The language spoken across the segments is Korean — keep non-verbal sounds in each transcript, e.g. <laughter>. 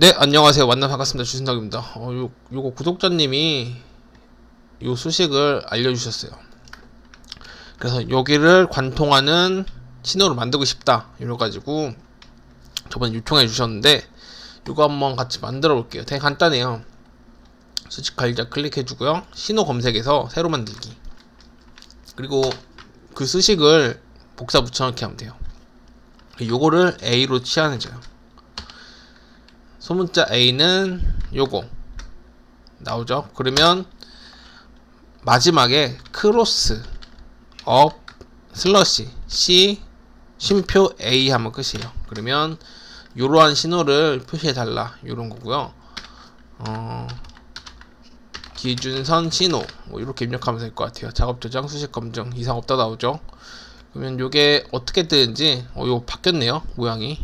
네, 안녕하세요. 만나 반갑습니다. 주신덕입니다. 어, 요, 요거 구독자님이 요 수식을 알려주셨어요. 그래서 여기를 관통하는 신호를 만들고 싶다. 이래가지고 저번에 요청해 주셨는데 이거 한번 같이 만들어 볼게요. 되게 간단해요. 수직 관리자 클릭해 주고요. 신호 검색에서 새로 만들기. 그리고 그 수식을 복사 붙여넣기 하면 돼요. 요거를 A로 치환해줘요. 소문자 A는 요거 나오죠. 그러면 마지막에 크로스 업 슬러시 C 쉼표 A 하면 끝이에요. 그러면 이러한 신호를 표시해 달라 이런 거고요. 어, 기준선 신호 뭐 이렇게 입력하면 될 것 같아요. 작업 저장 수식 검증 이상 없다 나오죠. 그러면 요게 어떻게 뜨는지 어 이거 바뀌었네요 모양이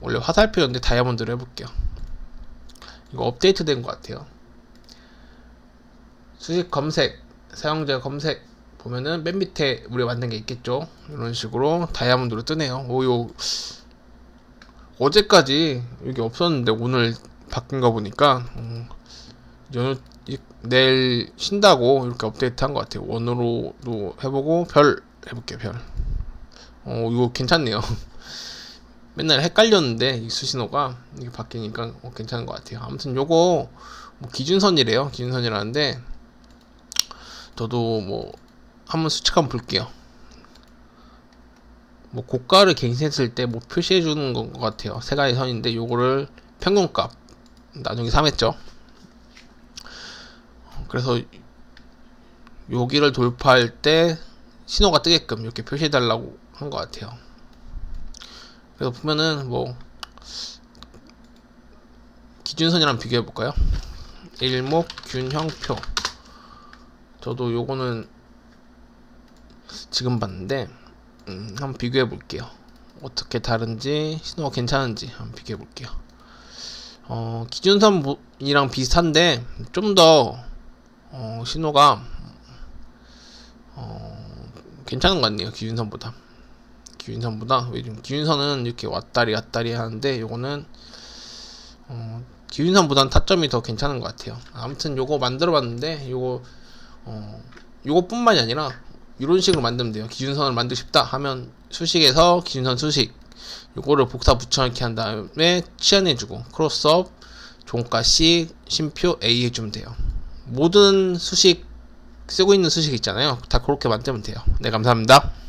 원래 화살표였는데 다이아몬드로 해볼게요. 이거 업데이트 된 것 같아요. 수식 검색, 사용자 검색 보면은 맨 밑에 우리가 만든 게 있겠죠. 이런 식으로 다이아몬드로 뜨네요. 오 요 어제까지 이게 없었는데 오늘 바뀐 거 보니까 음, 연휴 이- 내일 쉰다고 이렇게 업데이트 한 것 같아요. 원으로도 해보고 별 해볼게요. 별. 어 이거 괜찮네요. <laughs> 맨날 헷갈렸는데 이 수신호가 이게 바뀌니까 어, 괜찮은 것 같아요. 아무튼 요거 뭐 기준선이래요. 기준선이라는데 저도 뭐 한번 수칙 한번 볼게요. 뭐 고가를 갱신했을 때 뭐 표시해 주는 것 같아요. 세 가지 선인데 요거를 평균값 나중에 3했죠. 그래서 여기를 돌파할 때 신호가 뜨게끔 이렇게 표시해 달라고 한 것 같아요. 그래서 보면은 뭐 기준선이랑 비교해 볼까요? 일목 균형표 저도 요거는 지금 봤는데 음, 한번 비교해 볼게요. 어떻게 다른지 신호가 괜찮은지 한번 비교해 볼게요. 어, 기준선이랑 비슷한데 좀더 어, 신호가 어, 괜찮은 것 같네요. 기준선보다. 기준선보다 요즘 기준선은 이렇게 왔다리 갔다리 하는데 요거는 어, 기준선보다는 타점이 더 괜찮은 것 같아요. 아무튼 요거 만들어 봤는데 요거 어, 요거뿐만이 아니라 이런 식으로 만들면 돼요. 기준선을 만들고 싶다 하면 수식에서 기준선 수식 요거를 복사 붙여넣기 한 다음에 치환해주고 크로스업 종가 C 심표 A 해주면 돼요. 모든 수식 쓰고 있는 수식 있잖아요. 다 그렇게 만들면 돼요. 네 감사합니다.